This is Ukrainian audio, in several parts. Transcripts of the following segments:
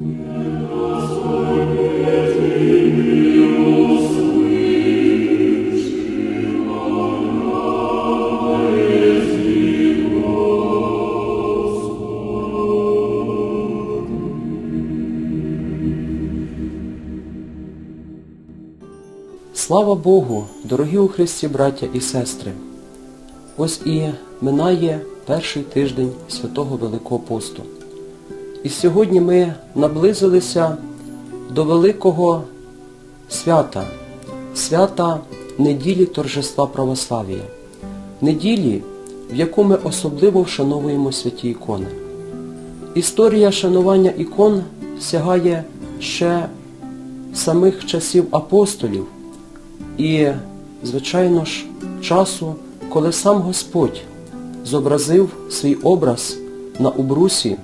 Слава Богу, дорогі у Христі браття і сестри! Ось і минає перший тиждень Святого Великого посту. І сьогодні ми наблизилися до великого свята, свята неділі торжества православ'я, неділі, в яку ми особливо вшановуємо святі ікони. Історія шанування ікон сягає ще самих часів апостолів і, звичайно ж, часу, коли сам Господь зобразив свій образ на убрусі,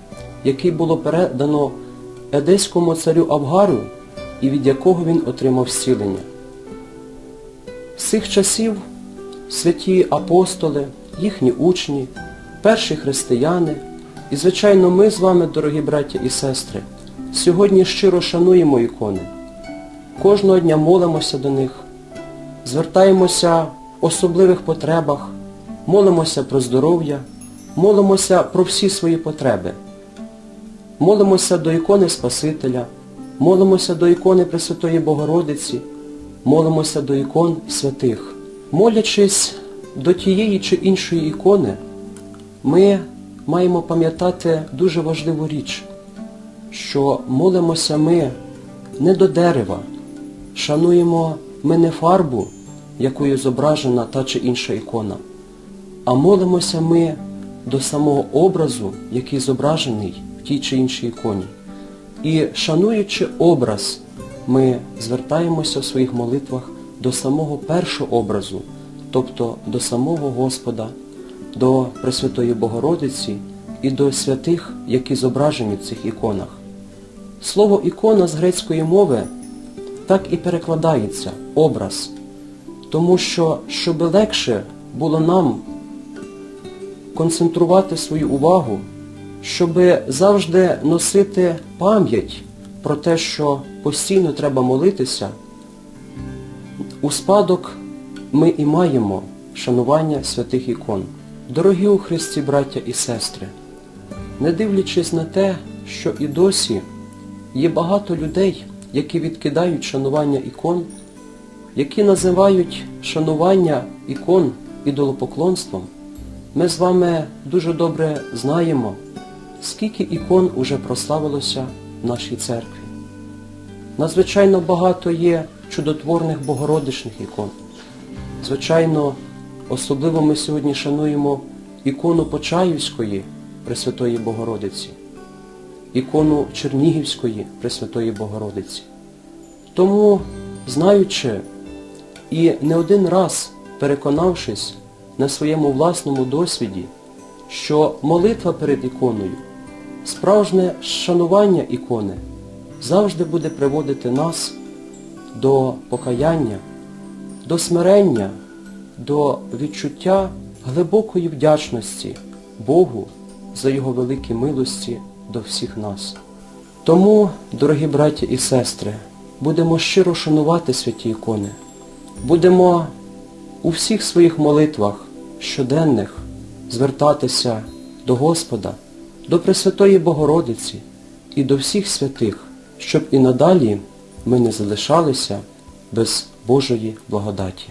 який було передано едеському царю Авгару і від якого він отримав зцілення. З цих часів святі апостоли, їхні учні, перші християни і, звичайно, ми з вами, дорогі браття і сестри, сьогодні щиро шануємо ікони. Кожного дня молимося до них, звертаємося в особливих потребах, молимося про здоров'я, молимося про всі свої потреби. Молимося до ікони Спасителя, молимося до ікони Пресвятої Богородиці, молимося до ікон святих. Молячись до тієї чи іншої ікони, ми маємо пам'ятати дуже важливу річ, що молимося ми не до дерева, шануємо ми не фарбу, якою зображена та чи інша ікона, а молимося ми до самого образу, який зображений тій чи іншій іконі. І шануючи образ, ми звертаємося в своїх молитвах до самого першого образу, тобто до самого Господа, до Пресвятої Богородиці і до святих, які зображені в цих іконах. Слово ікона з грецької мови так і перекладається образ, тому що, щоб легше було нам концентрувати свою увагу, щоб завжди носити пам'ять про те, що постійно треба молитися, у спадок ми і маємо шанування святих ікон. Дорогі у Христі, браття і сестри, не дивлячись на те, що і досі є багато людей, які відкидають шанування ікон, які називають шанування ікон ідолопоклонством, ми з вами дуже добре знаємо, скільки ікон уже прославилося в нашій церкві. Надзвичайно багато є чудотворних богородичних ікон. Звичайно, особливо ми сьогодні шануємо ікону Почаївської Пресвятої Богородиці, ікону Чернігівської Пресвятої Богородиці. Тому, знаючи і не один раз переконавшись на своєму власному досвіді, що молитва перед іконою, справжнє шанування ікони завжди буде приводити нас до покаяння, до смирення, до відчуття глибокої вдячності Богу за Його великі милості до всіх нас. Тому, дорогі браті і сестри, будемо щиро шанувати святі ікони, будемо у всіх своїх молитвах щоденних звертатися до Господа, до Пресвятої Богородиці і до всіх святих, щоб і надалі ми не залишалися без Божої благодаті.